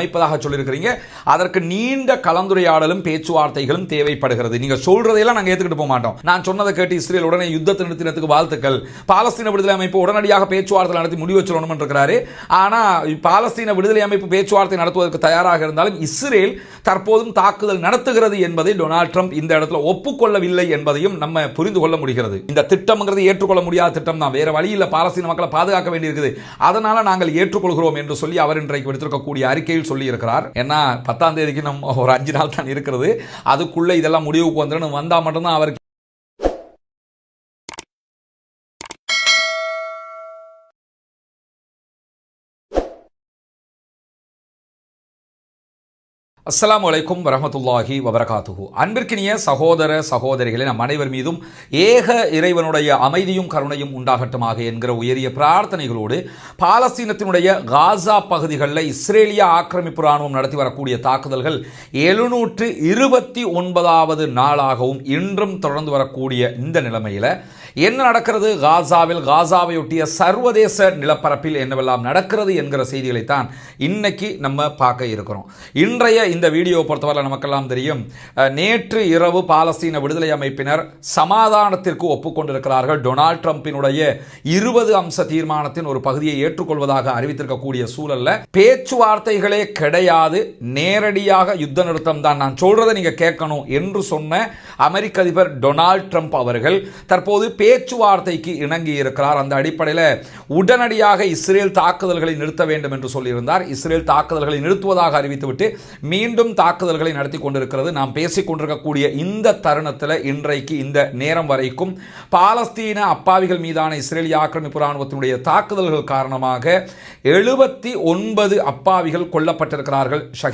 அமைப்பதாக சொல்லியிருக்கிறீங்க. அதற்கு நீண்ட கலந்துரையாடலும் பேச்சுவார்த்தைகளும் தேவைப்படுகிறது. நீங்க சொல்றதையெல்லாம் நாங்க ஏத்துக்கிட்டு போக மாட்டோம். நான் சொன்னதை கேட்டு இஸ்ரேல் உடனே யுத்தத்தை நிறுத்தினத்துக்கு வாழ்த்துக்கள். பாலஸ்தீன விடுதலை அமைப்பு உடனடியாக பேச்சுவார்த்தை நடத்தி முடிவு சொல்லணும் இருக்கிறாரு. ஆனா பாலஸ்தீன விடுதலை அமைப்பு பேச்சுவார்த்தை நடத்துவதற்கு தயாராக இருந்தாலும் இஸ்ரேல் தற்போதும் தாக்குதல் நடத்துகிறது என்பதை டொனால்ட் ட்ரம்ப் இந்த இடத்துல ஒப்புக்கொள்ளவில்லை என்பதையும் நம்ம புரிந்து கொள்ள முடிகிறது. இந்த திட்டம்ங்கிறது ஏற்றுக்கொள்ள முடியாத திட்டம் தான். வேற வழி இல்ல பாலஸ்தீன மக்களை பாதுகாக்க வேண்டியிருக்குது. அதனால நாங்கள் ஏற்றுக்கொள்கிறோம் என்று சொல்லி அவர் இன்றைக்கு விடுத்திருக்கக்கூடிய அறிக்கையில் சொல்லி இருக்கிறார் ஏன்னா பத்தாம் தேதிக்கு நம்ம ஒரு அஞ்சு நாள் தான் இருக்கிறது. அதுக்குள்ள இதெல்லாம் முடிவுக்கு வந்துடும் வந்தா மட்டும்தான் அவருக்கு அஸ்லாம் வலைக்கும் வரமத்துல்லாஹி வபரகாத்துஹு. அன்பிற்கினிய சகோதர சகோதரிகளே நம் அனைவர் மீதும் ஏக இறைவனுடைய அமைதியும் கருணையும் உண்டாகட்டுமாக என்கிற உயரிய பிரார்த்தனைகளோடு பாலஸ்தீனத்தினுடைய காசா பகுதிகளில் இஸ்ரேலிய ஆக்கிரமிப்பு இராணுவம் நடத்தி வரக்கூடிய தாக்குதல்கள் எழுநூற்று இருபத்தி ஒன்பதாவது நாளாகவும் இன்றும் தொடர்ந்து வரக்கூடிய இந்த நிலைமையில் என்ன நடக்கிறது? காசாவில் காசாவையொட்டிய சர்வதேச நிலப்பரப்பில் என்னவெல்லாம் நடக்கிறது என்கிற செய்திகளைத்தான் இன்னைக்கு நம்ம பார்க்க இருக்கிறோம். இன்றைய இந்த வீடியோ பொறுத்தவரை நமக்கெல்லாம் தெரியும் நேற்று இரவு பாலஸ்தீன விடுதலை அமைப்பினர் சமாதானத்திற்கு ஒப்புக்கொண்டிருக்கிறார்கள். டொனால்ட் ட்ரம்பினுடைய இருபது அம்ச தீர்மானத்தின் ஒரு பகுதியை ஏற்றுக்கொள்வதாக அறிவித்திருக்கக்கூடிய சூழல்ல பேச்சுவார்த்தைகளே கிடையாது. நேரடியாக யுத்த நிறுத்தம் தான். நான் சொல்றதை நீங்க கேட்கணும் என்று சொன்ன அமெரிக்க அதிபர் டொனால்ட் ட்ரம்ப் அவர்கள் தற்போது பேச்சுவார்த்தைக்கு இணங்கி இருக்கிறார். அந்த அடிப்படையில் உடனடியாக இஸ்ரேல் தாக்குதல்களை நிறுத்த வேண்டும் என்று சொல்லியிருந்தார். இஸ்ரேல் தாக்குதல்களை நிறுத்துவதாக அறிவித்துவிட்டு மீண்டும் தாக்குதல்களை நடத்தி கொண்டிருக்கிறது. நாம் பேசிக் கொண்டிருக்கக்கூடிய இந்த தருணத்தில் இன்றைக்கு இந்த நேரம் வரைக்கும் பாலஸ்தீன அப்பாவிகள் மீதான இஸ்ரேலிய ஆக்கிரமிப்பு இராணுவத்தினுடைய தாக்குதல்கள் காரணமாக எழுபத்தி ஒன்பது அப்பாவிகள் கொல்லப்பட்டிருக்கிறார்கள். ஷஹீத்